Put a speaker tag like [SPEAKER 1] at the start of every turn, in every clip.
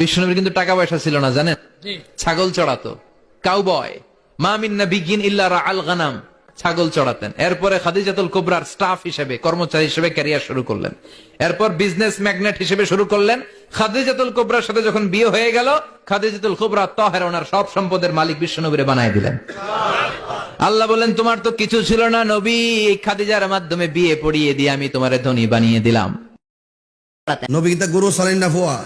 [SPEAKER 1] বিষ্ণুনবীর কিন্তু টাকা পয়সা ছিল না জানেন? ছাগল চড়াতো। কাউবয় মামিন বিগিন ইল্লা আল গানাম। ছাগল চড়াতেন। এরপরে খাদিজাতুল কুবরার স্টাফ হিসেবে কর্মচারী হিসেবে ক্যারিয়ার শুরু করলেন। এরপর বিজনেস ম্যাগনেট হিসেবে শুরু করলেন। খাদিজাতুল কুবরার সাথে যখন বিয়ে হয়ে গেল খাদিজাতুল কুবরা তহের ওনার সব সম্পদের মালিক বিশ্বনবীরে বানায় দিলেন। আল্লাহ বলেন তোমার তো কিছু ছিল না নবী খাদিজার মাধ্যমে বিয়ে পড়িয়ে দিয়ে আমি তোমারে ধনী বানিয়ে দিলাম।
[SPEAKER 2] নবী কিন্তু গুরু সালেন না ফুয়া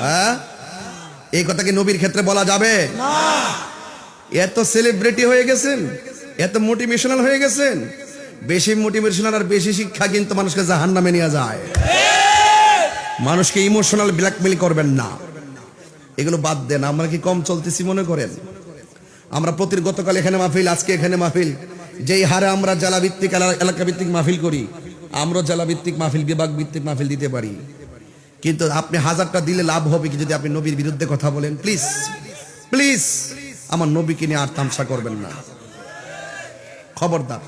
[SPEAKER 2] হ্যাঁ? এই কথা কি নবীর ক্ষেত্রে বলা যাবে? এত সেলিব্রিটি হয়ে গেছেন এত মোটিভেশনাল হয়ে গেছেন বেশি মোটিভেশনাল আর বেশি শিক্ষা কিন্তু মানুষকে জাহান নামে নিয়ে যায়। মানুষকে ইমোশনাল ব্ল্যাকমেল করবেন না। এগুলো বাদ দেন আমরা কি কম চলতেছি মনে করেন? আমরা প্রতি গতকাল এখানে মাহফিল আজকে এখানে মাহফিল। যেই হারে আমরা জেলা ভিত্তিক এলা- এলাকা ভিত্তিক মাহফিল করি আমরা জেলা ভিত্তিক মাহফিল বিভাগ ভিত্তিক মাহফিল দিতে পারি। কিন্তু আপনি হাজারটা দিলে লাভ হবে কি যদি আপনি নবীর বিরুদ্ধে কথা বলেন? প্লিজ প্লিজ আমার নবীকে নিয়ে আর তামসা করবেন না। খবরদার।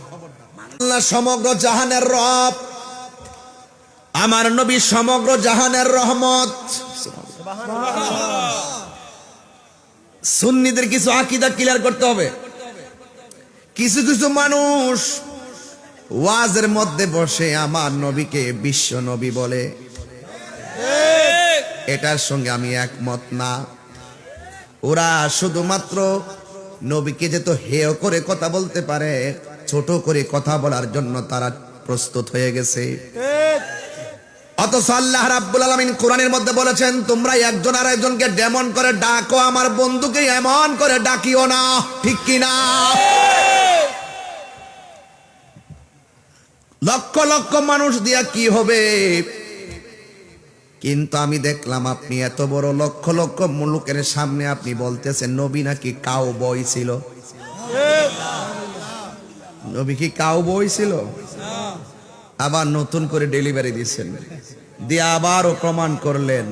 [SPEAKER 2] আল্লাহ সমগ্র জাহানের রব, আমার নবী সমগ্র জাহানের রহমত, সুন্নিদের কিছু আকিদা ক্লিয়ার করতে হবে। কিছু কিছু মানুষ ওয়াজের মধ্যে বসে আমার নবীকে বিশ্ব নবী বলে। এটার সঙ্গে আমি একমত না। ওরা শুধুমাত্র নবীকে যে তো হেয় করে কথা বলতে পারে, ছোট করে কথা বলার জন্য তারা প্রস্তুত হয়ে গেছে। অথচ আল্লাহ রাব্বুল আলামিন কোরআনের মধ্যে বলেছেন, তোমরা একজন আর একজনকে ডেমন করে ডাকো, আমার বন্ধুকে এমন করে ডাকিও না, ঠিক কি না? লক্ষ লক্ষ মানুষ দিয়া কি হবে? কিন্তু আমি দেখলাম আপনি এত বড় লক্ষ লক্ষ মুলুকের সামনে আপনি বলতেছেন, নবী নাকি কাউ বই ছিল? নবী কি কাউ বই ছিল? আবার নতুন করে ডেলিভারি দিচ্ছেন। দিয়ে আবারও প্রমাণ করলেন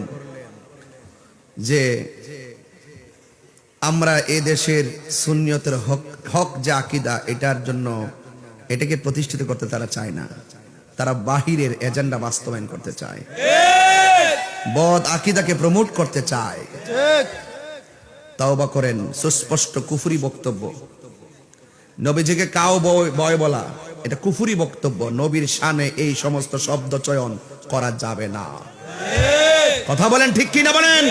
[SPEAKER 2] যে আমরা এ দেশের সুন্নিয়তের হক হক যে আকিদা, এটার জন্য এটাকে প্রতিষ্ঠিত করতে তারা চায় না। তারা বাহিরের এজেন্ডা বাস্তবায়ন করতে চায়। বদ আকিদাকে প্রমোট করতে চায়। তাওবা করেন সুস্পষ্ট কুফুরি বক্তব্য। নবীজিকে কাও বয়- বলা এটা কুফুরি বক্তব্য। নবীর শানে এই সমস্ত শব্দ চয়ন করা যাবে না। কথা বলেন ঠিক কি না বলেন?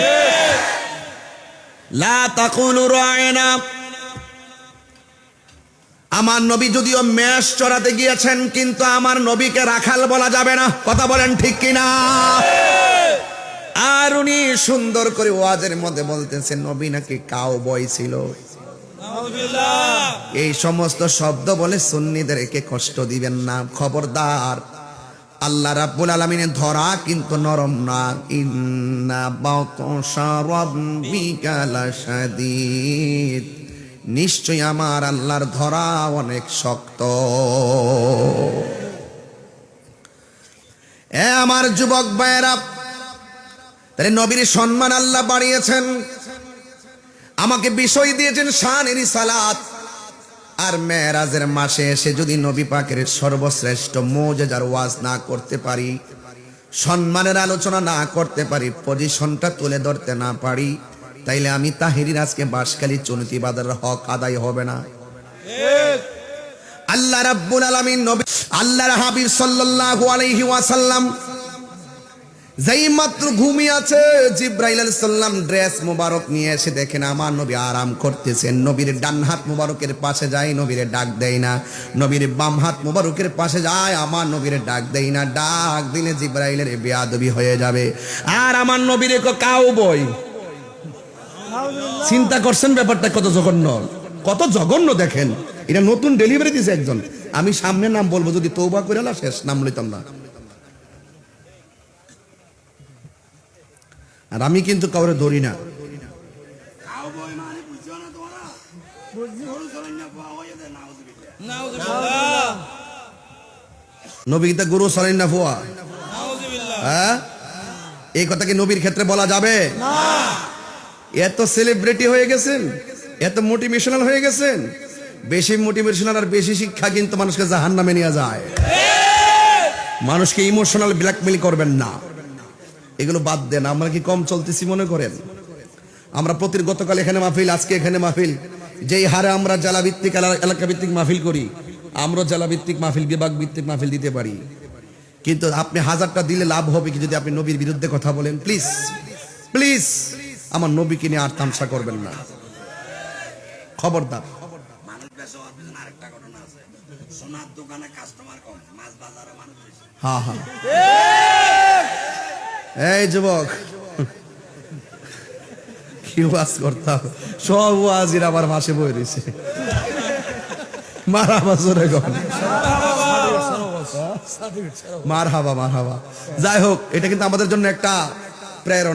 [SPEAKER 2] লা তাকুলু রায়না। আমার নবী যদিও মেষ চড়াতে গিয়েছেন কিন্তু আমার নবীকে রাখাল বলা যাবে না। কথা বলেন ঠিক কিনা? আর উনি সুন্দর করে ওয়াজের মধ্যে বলতেছেন নবী নাকি কাউ বই ছিল এই সমস্ত শব্দ বলে সুন্নিদেরকে কষ্ট দিবেন না। খবরদার আল্লাহ রাব্বুল আলামিনের ধরা কিন্তু নরম না। ইন্না বাতশা রাব্বিকা লাশাদীদ। নিশ্চয় আমার আল্লাহর ধরা অনেক শক্ত। এ আমার যুবক ভাইয়েরা তাহলে নবীর সম্মান আল্লাহ বাড়িয়েছেন। আমাকে বিষয় দিয়েছেন শানের সালাত। আর মেয়েরাজের মাসে এসে যদি নবী পাকের সর্বশ্রেষ্ঠ মোজার ওয়াজ না করতে পারি, সম্মানের আলোচনা না করতে পারি, পজিশনটা তুলে ধরতে না পারি, তাইলে আমি তাহিরির আজকে বাসকালী চুনতি বাজারের হক আদায় হবে না। আল্লাহ রাব্বুল আলামিন নবী আল্লাহর হাবিব সাল্লাল্লাহু আলাইহি ওয়াসাল্লাম যেই মাত্র ঘুমিয়ে আছে, জিব্রাইল সালাম ড্রেস মোবারক নিয়ে এসে দেখেন আমার নবী আরাম করতেছেন। নবীর ডান হাত মোবারকের পাশে যায়, নবীর ডাক দেয় না। নবীর বাম হাত মোবারকের পাশে যায়, আমার নবীর ডাক দেয় না। ডাক দিলে জিব্রাইলের বেয়াদবি হয়ে যাবে। আর আমার নবীর কাউ বই চিন্তা করছেন ব্যাপারটা কত জঘন্য? কত জঘন্য দেখেন। এটা নতুন ডেলিভারি দিছে একজন। আমি সামনে নাম বলব, যদি তৌবা করে শেষ নাম লইতাম না। আর আমি কিন্তু কাউরে ধরি না। নবী গীতা গুরু সালেন না ফুয়া হ্যাঁ? এই কথা কি নবীর ক্ষেত্রে বলা যাবে? এত সেলিব্রিটি হয়ে গেছেন এত মোটিভেশনাল হয়ে গেছেন বেশি মোটিভেশনাল আর বেশি শিক্ষা কিন্তু মানুষকে জাহান নামে নিয়ে যায়। মানুষকে ইমোশনাল ব্ল্যাকমেল করবেন না। এগুলো বাদ দেন, আমরা কি কম চলতেছি মনে করেন? আমরা প্রতি গতকাল এখানে মাহফিল, আজকে এখানে মাহফিল। যেই হারে আমরা জেলা ভিত্তিক এলা- এলাকা ভিত্তিক মাহফিল করি আমরা জেলা ভিত্তিক মাহফিল বিভাগ ভিত্তিক মাহফিল দিতে পারি। কিন্তু আপনি হাজারটা দিলে লাভ হবে কি যদি আপনি নবীর বিরুদ্ধে কথা বলেন? প্লিজ প্লিজ, আমার নবীকে নিয়ে আর তামসা করবেন না। খবরদার। হ্যাঁ হ্যাঁ। এই যুবক। কি ওয়াজ করতাম? সব ওয়াজির আমার মাসে বই রয়েছে। মারা বছরে গন মার হাবা মার হাবা যাই হোক, এটা কিন্তু আমাদের জন্য একটা প্রেরণা।